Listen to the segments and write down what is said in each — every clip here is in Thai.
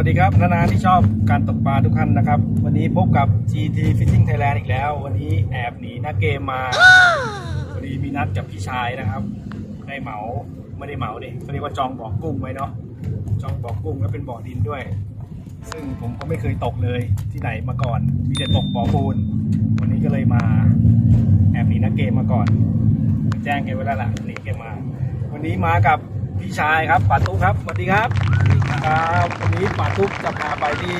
ครับสวัสดีครับนานาที่ชอบการตกปลาทุกท่านนะครับ วันนี้พบกับ GT Fishing Thailand อีกแล้ว วันนี้แอบหนีนักเกมมาพอดีมีนัดกับพี่ชายนะครับได้เหมาไม่ได้เหมาดิเขาเรียกว่าจองบ่อกุ้งไว้เนาะจองบ่อกุ้งแล้วเป็นบ่อดินด้วย ซึ่งผมก็ไม่เคยตกเลยที่ไหนมาก่อน มีแต่ตกบ่อปูน วันนี้ก็เลยมา แอบหนีนักเกมมาก่อน แจ้งแกไว้แล้วล่ะหนีแกมา วันนี้มากับพี่ชายครับป๋าตุ๊กครับสวัสดีครับ ครับวันนี้ป๋าตุ๊กจะพาไปที่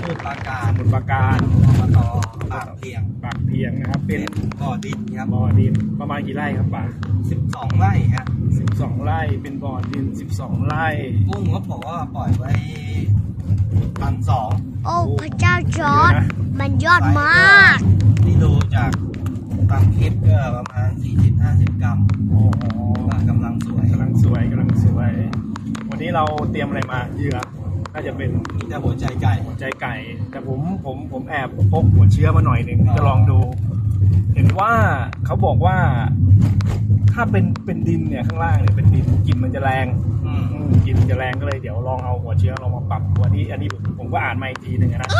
พูดปราการสมุทรปราการอบตปากเพียงปากเพียงนะครับ เป็นบ่อดินครับบ่อดินประมาณกี่ไร่ครับป๋า12ไร่ฮะ12ไร่เป็นบ่อดิน12ไร่กุ้งเขาบอกว่าปล่อยไว้ตันสองโอ้พระเจ้าจอร์ดมันยอดมากที่ดูจากตามคลิปก็ประมาณ 40-50 กรัม โอ้โหว่ากำลังสวย กำลังสวย กำลังสวย วันนี้เราเตรียมอะไรมาเหยื่อน่าจะเป็นมีแต่หัวใจไก่หัวใจไก่ แต่ผมผมผมแอบพกหัวเชื้อมาหน่อยหนึ่งอ๋อจะลองดู เห็นว่าเขาบอกว่า ถ้าเป็นเป็นดินเนี่ยข้างล่างเนี่ยเป็นดินกลิ่นมันจะแรงอืมอืมกลิ่นมันจะแรงก็เลยเดี๋ยวลองเอาหัวเชื้อลองมาปรับวันนี้ อันนี้ผมผมก็อ่านมาอีกทีหนึ่งนะ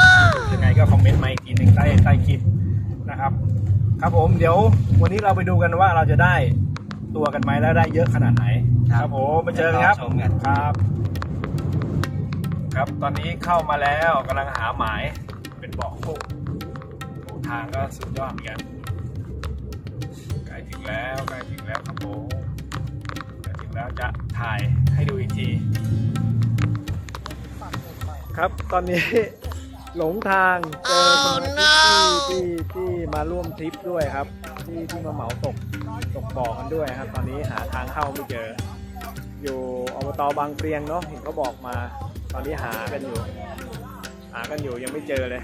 ยังไงก็คอมเมนต์มาอีกทีหนึ่งใต้ใต้คลิปนะครับ ครับผมเดี๋ยววันนี้เราไปดูกันว่าเราจะได้ตัวกันไหมแล้วได้เยอะขนาดไหน ครับผมมาเจอกันครับชมกันครับ ครับตอนนี้เข้ามาแล้วกำลังหาหมายเป็นบอกโอ้โหทางก็สุดยอดเหมือนกันใกล้ถึงแล้วใกล้ถึงแล้วครับผมใกล้ถึงแล้วจะถ่ายให้ดูอีกทีครับตอนนี้หลงทางเจอสมาชิกที่ที่ที่มาร่วมทริปด้วยครับ ที่ที่มาเหมาตกตกบ่อกันด้วยครับ ตอนนี้หาทางเข้าไม่เจอ อยู่อบตบางเปรียงเนาะเห็นเขาบอกมา ตอนนี้หากันอยู่ หากันอยู่ยังไม่เจอเลย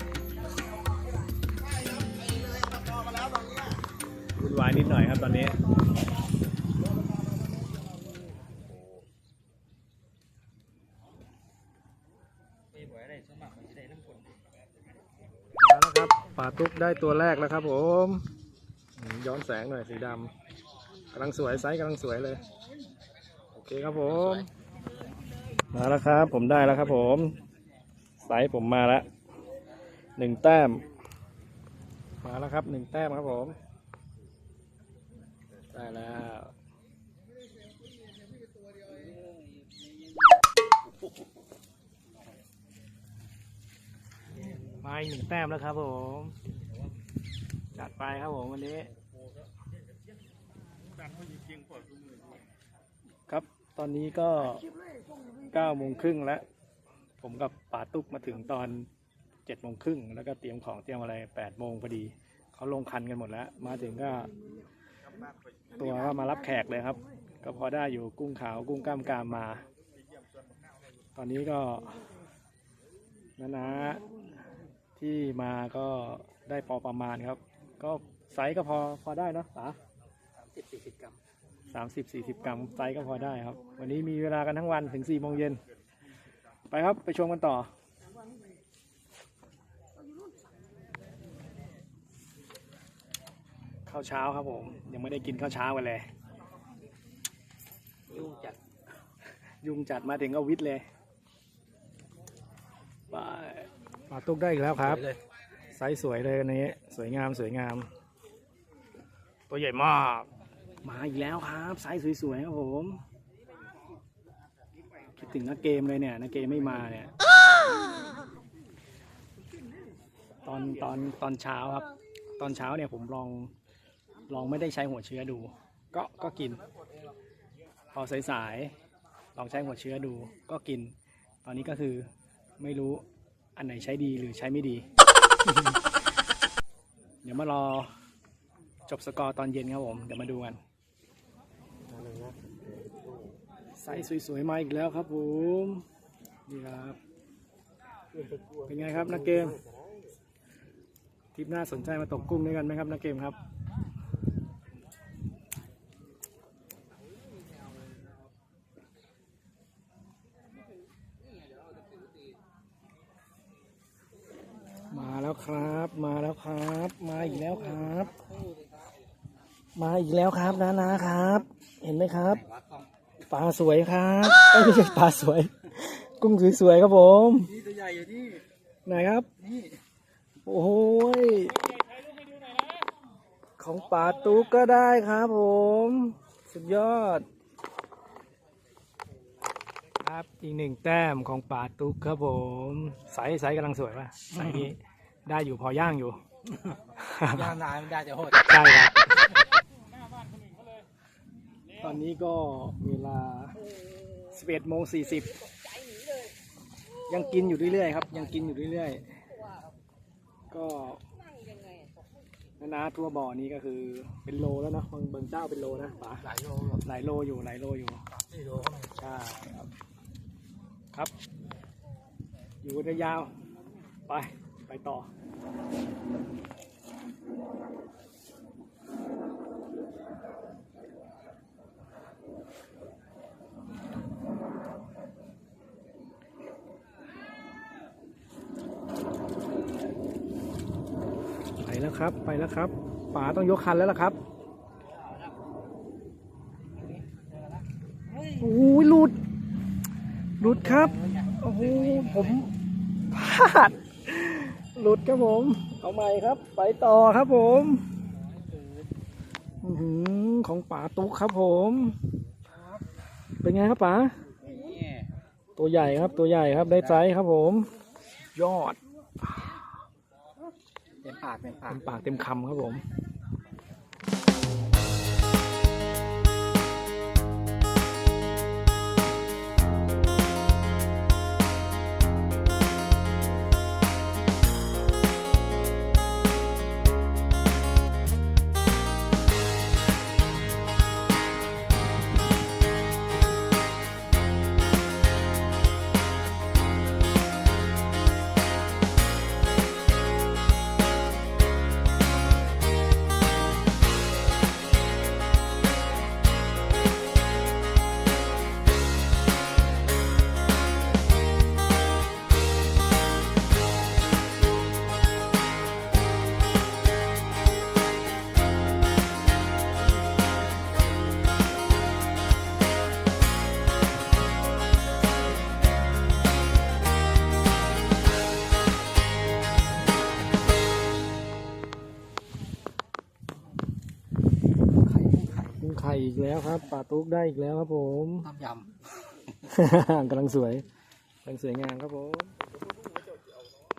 วุ่นวายนิดหน่อยครับตอนนี้มีหัวนะได้น้ำผลาแล้วครับป่าตุ๊กได้ตัวแรกแล้วครับผม ย้อนแสงหน่อยสีดำกำลังสวยไซส์กำลังสวยเลย เคครับผม มาแล้วครับ ผมได้แล้วครับผมไซส์ผมมาแล้วหนึ่งแต้ม มาแล้วครับหนึ่งแต้มครับผม ได้แล้วมาอีกหนึ่งแต้มแล้วครับผม จัดไปครับผมวันนี้ครับต อนนี้ก็เก้าโมงครึ่งแล้ว ผมกับป๋าตุ๊กมาถึงตอนเจ็ดโมงครึ่งแล้วก็เตรียมของเตรียมอะไรแปดโมงพอดี เขาลงคันกันหมดแล้ว มาถึงก็ ตัวก็มารับแขกเลยครับ ก็พอได้อยู่กุ้งขาวกุ้งกล้ามกรามมา ตอนนี้ก็นะนะที่มาก็ได้พอประมาณครับ ก็ไซส์ก็พอพอได้เนอะป๋าสิบสี่สิบกรัม สามสิบสี่สิบกรัมไซส์ก็พอได้ครับ วันนี้มีเวลากันทั้งวันถึงสี่โมงเย็น ไปครับไปชมกันต่อ ข้าวเช้าครับผม ยังไม่ได้กินข้าวเช้ากันเลย ยุ่งจัด ยุงจัดมาถึงก็วิทย์เลยไปปลาตุกได้อีกแล้วครับเลยไซส์สวยเลยอันนี้ สวยงามสวยงาม ตัวใหญ่มาก มาอีกแล้วครับไซส์สวยๆครับผมคิดถึงนักเกมเลยเนี่ยนักเกมไม่มาเนี่ยตอนตอนตอนเช้าครับ ตอนเช้าเนี่ยผมลองลองไม่ได้ใช้หัวเชื้อดู ก็ก็กิน พอสายๆลองใช้หัวเชื้อดู ก็กิน ตอนนี้ก็คือไม่รู้อันไหนใช้ดีหรือใช้ไม่ดี เดี๋ยวมารอจบสกอร์ตอนเย็นครับผม เดี๋ยวมาดูกัน ไซส์สวยๆมาอีกแล้วครับผมนี่ครับเป็นไงครับนักเกมทริปหน้าสนใจมาตกกุ้งด้วยกันไหมครับนักเกมครับมาแล้วครับ มาแล้วครับ มาอีกแล้วครับ มาอีกแล้วครับนะนะครับ เห็นไหมครับ ปลาสวยครับเอ้ยไม่ใช่ปลาสวย กุ้งสวยๆครับผม นี่ตัวใหญ่อยู่นี่ไหนครับ นี่ โอ้โหยของป่าตุ๊กก็ได้ครับผม สุดยอด ครับอีกหนึ่งแต้มของป่าตุ๊กครับผมใสใสกำลังสวยป่ะใสนี้ได้อยู่พอย่างอยู่ย่างนานมันได้จะโหดใช่ครับ ตอนนี้ก็เวลา 11โมง40 ยังกินอยู่เรื่อยๆครับ ยังกินอยู่เรื่อยๆ ก็นานาทั่วบ่อนี้ก็คือเป็นโลแล้วเนาะบางบางเจ้าเป็นโลนะป๋าหลายโลหลายโลอยู่หลายโลอยู่สี่โลใช่ครับ ครับ อยู่กันยาว ไป ไปต่อ แล้วครับ ไปแล้วครับป๋าต้องยกคันแล้วล่ะครับโอ้ยหลุดหลุดครับ โอ้โหผมพลาดหลุดครับผม เอาใหม่ครับ ไปต่อครับผมอื้อหือของป๋าตุ๊กครับผม เป็นไงครับป๋านี่ตัวใหญ่ครับตัวใหญ่ครับได้ไซส์ครับผม ยอด เต็มปากเต็มปาก เต็มปากเต็มคำครับผม แล้วครับป่าตุ๊กได้อีกแล้วครับผมต้มยกำลังสวยกำลังสวยงามครับผม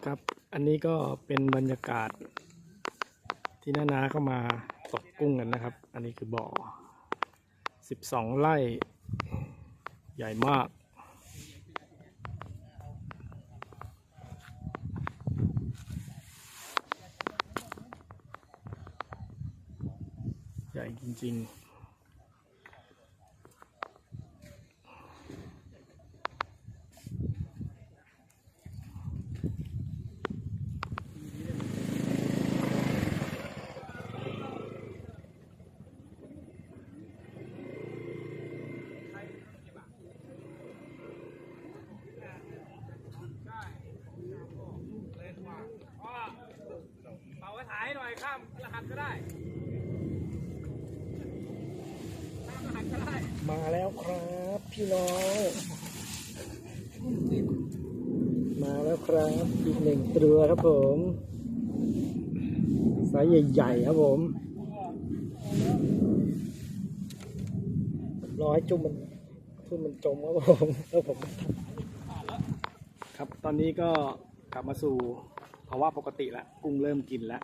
ครับ อันนี้ก็เป็นบรรยากาศ ที่น้านาเข้ามาตกกุ้งกันนะครับ อันนี้คือบ่อ12ไร่ ใหญ่มากใหญ่จริง ๆำเป่าไว้ถ่ายหน่อย ข้ามรหัสก็ได้ข้ามรหัสก็ได้ มาแล้วครับพี่น้อง มาแล้วครับอีกหนึ่งตัวครับผมไซส์ใหญ่ๆครับผมรอให้จุ่มมันจุ่มมันจมครับผมแล้วผมครับตอนนี้ก็กลับมาสู่ภาวะปกติแล้วกุ้งเริ่มกินแล้ว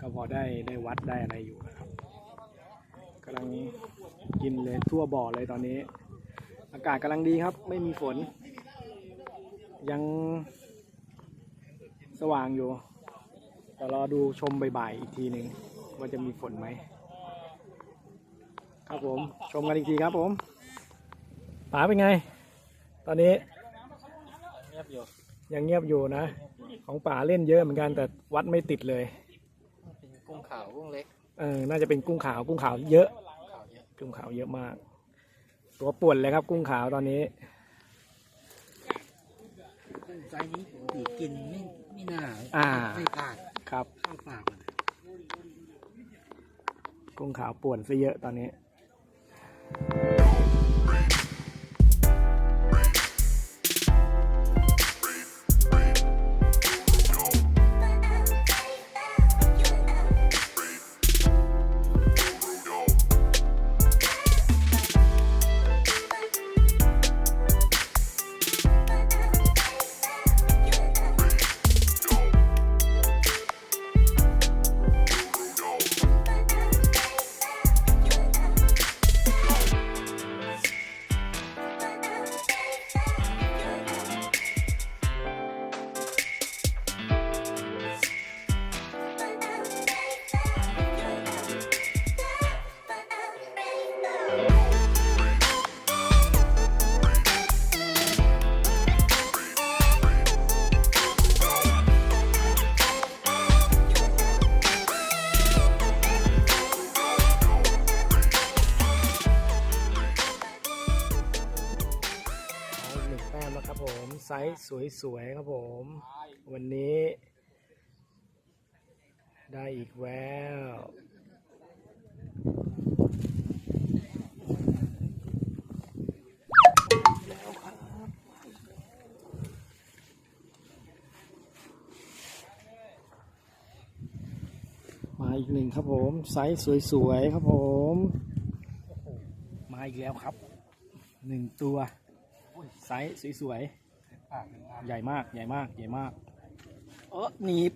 ก็พอได้ได้วัดได้อะไรอยู่นะครับกำลังกินเลยทั่วบ่อเลยตอนนี้ อากาศกำลังดีครับ ไม่มีฝน ยังสว่างอยู่แต่รอดูชมบ่ายๆอีกทีหนึ่งว่าจะมีฝนไหม ครับผมชมกันอีกทีครับผมป๋าเป็นไง ตอนนี้เงียบอยู่ยังเงียบอยู่นะ ของป๋าเล่นเยอะเหมือนกันแต่วัดไม่ติดเลยเป็น กุ้งขาวกุ้งเล็กเออน่าจะเป็นกุ้งขาวกุ้งขาวเยอะ ขาวเยอะกุ้งขาวเยอะมาก ตัวป่วนเลยครับ กุ้งขาวตอนนี้ กุ้งไซส์นี้ปกติกินไม่ไม่น่าอ่า ไม่พลาดครับ เข้าปากมันกุ้งขาวป่วนซะเยอะตอนนี้ ไซส์สวยๆครับผม วันนี้ ได้อีกแล้วมาอีกหนึ่งครับผม ไซส์สวยๆครับผม มาอีกแล้วครับหนึ่งตัวไซส์สวยๆ ใหญ่มาก ใหญ่มาก ใหญ่มาก เออหนีบ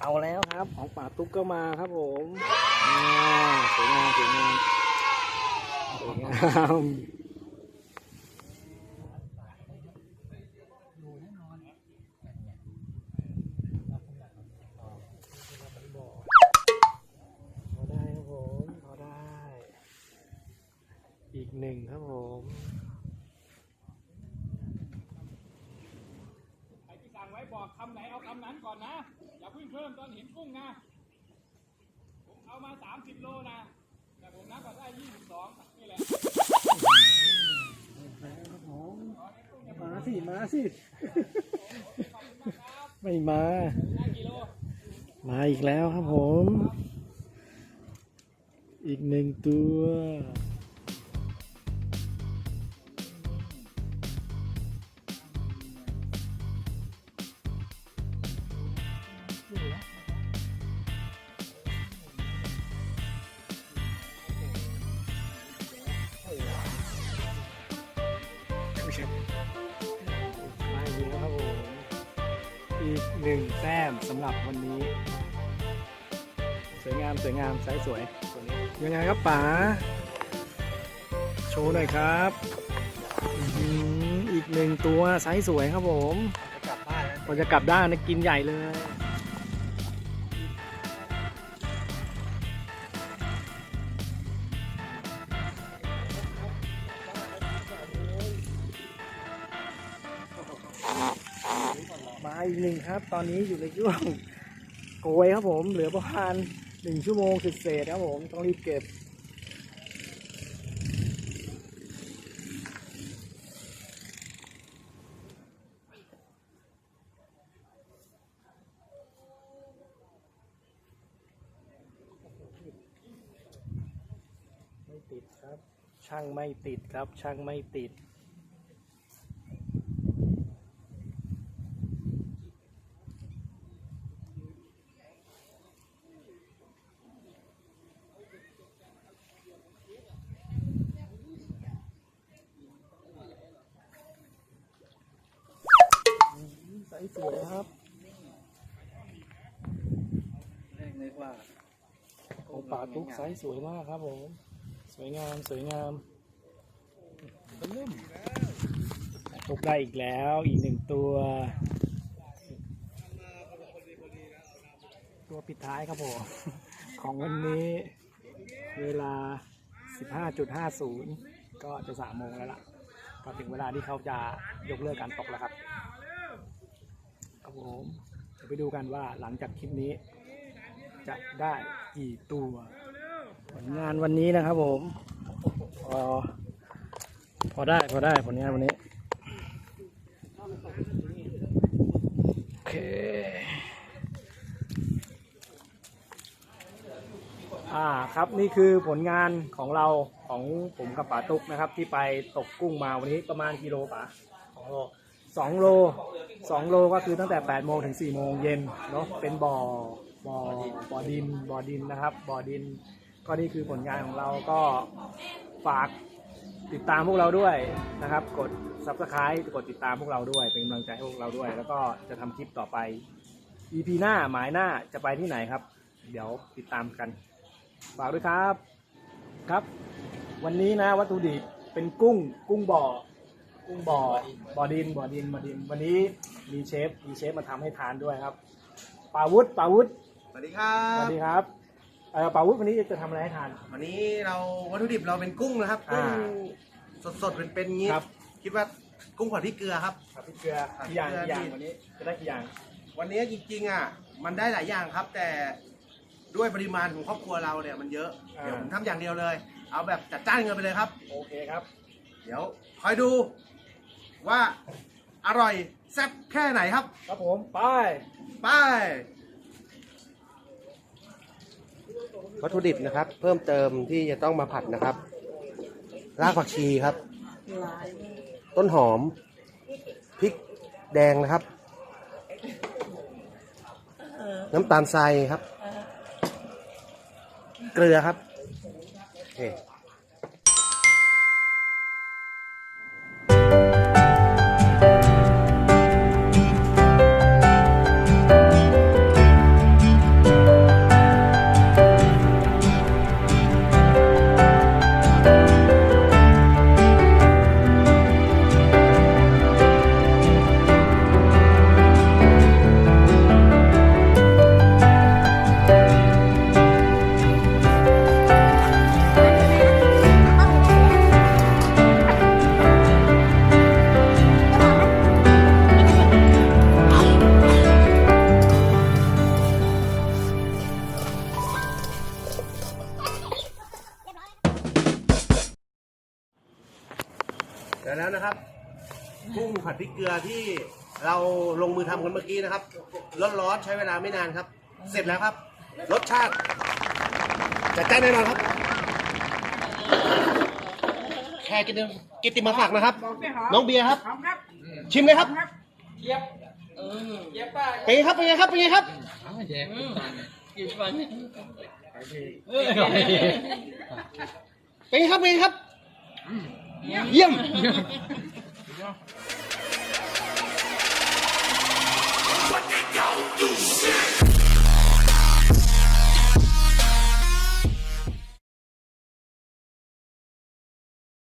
เอาแล้วครับ ของป่าตุ๊กก็มาครับผมอ่าสวยงามสวยงามสวยงามพอได้ครับผมพอได้ อีกหนึ่งครับผม ใครที่สั่งไว้บอกคำไหนเอาคำนั้น ก่อนนะ อย่าเพิ่งเพิ่มตอนเห็นกุ้งนะ ผมเอามา 30 โลนะ แต่ผมนับก็ได้ 22 นี่แหละมาสิมาสิ ไม่มาได้กี่โลมาอีกแล้วครับผม อีกหนึ่งตัว หนึ่งแต้มสำหรับวันนี้ สวยงามสวยงามสายสวยยังไงครับป๋าโชว์หน่อยครับอีกหนึ่งตัวไซส์สวยครับผมจะกลับบ้านเรจะกลับด้านนะกินใหญ่เลย อีกหนึ่งครับ ตอนนี้อยู่ในช่วงโกยครับผม เหลือประมาณหนึ่งชั่วโมงเศษครับผม ต้องรีบเก็บไม่ติดครับ ช่างไม่ติดครับ ช่างไม่ติด ใสสวยครับเรียกนึกว่าของป่าตุ๊กไซส์สวยมากครับผมสวยงามสวยงามตุ๊กได้อีกแล้วอีกหนึ่งตัว ตัวปิดท้ายครับผมของวันนี้เวลา 15.50 ก็จะ3โมงแล้วล่ะ ก็ถึงเวลาที่เขาจะยกเลิกการตกแล้วครับ ครับผมเดี๋ยวไปดูกันว่าหลังจากคลิปนี้ จะได้กี่ตัวผลงานวันนี้นะครับผม พอ พอได้พอได้ผลงานวันนี้โอเคอ่าครับนี่คือผลงานของเราของผมกับป๋าตุ๊กนะครับ ที่ไปตกกุ้งมาวันนี้ประมาณกิโลป๋าสองโลสองโล สองโลก็คือตั้งแต่8โมงถึง4โมงเย็นเนาะเป็นบ่อบ่อบ่อดินบ่อดินนะครับบ่อดิน ก็นี่คือผลงานของเราก็ฝากติดตามพวกเราด้วยนะครับ กด subscribe กดติดตามพวกเราด้วย เป็นกำลังใจให้พวกเราด้วย แล้วก็จะทำคลิปต่อไป EP หน้าหมายหน้าจะไปที่ไหนครับ เดี๋ยวติดตามกัน ฝากด้วยครับครับ วันนี้นะวัตถุดิบเป็นกุ้ง กุ้งบ่อ กุ้งบ่อบ่อดินบ่อดินบ่อดินวันนี้ มีเชฟมีเชฟมาทำให้ทานด้วยครับปาวุฒปาวุฒสวัสดีครัสวับ สดีครับเออปาวุฒวันนี้จะทำอะไรให้ทาน วันนี้เราวัตถุดิบเราเป็นกุ้งนะครับอ่ากุ้งสดๆเป็นเป็นๆงี้ครับ คิดว่ากุ้งผัดพริกเกลือครับผัดพริกเกลือผัดพริกี่กอย่างเกลือกี่อย่างที่ วันนี้จะได้กี่อย่างวันนี้จริงๆอะมันได้หลายอย่างครับ แต่ด้วยปริมาณของครอบครัวเราเนี่ยมันเยอะอ่าเดี๋ยวผมทำอย่างเดียวเลย เอาแบบจัดจ้านเงินไปเลยครับ โอเคครับ เดี๋ยวคอยดูว่าอร่อย แซ่บแค่ไหนครับ ครับผม ไป ไป วัตถุดิบนะครับ เพิ่มเติมที่จะต้องมาผัดนะครับ รากผักชีครับ ต้นหอม พริกแดงนะครับ น้ำตาลทรายครับ เกลือครับโอเค กันเมื่อกี้นะครับร้อนๆใช้เวลาไม่นานครับ เสร็จแล้วครับ รสชาติจัดจ้านแน่นอนครับแค่กินกิตติมาฝากนะครับ น้องเบียร์ครับ ชิมเลยครับเย็บเออเย็บป้าเป็นไงครับเป็นไงครับเป็นไงครับกินฟันเป็นไงครับเป็นไงครับ เยี่ยม Legal do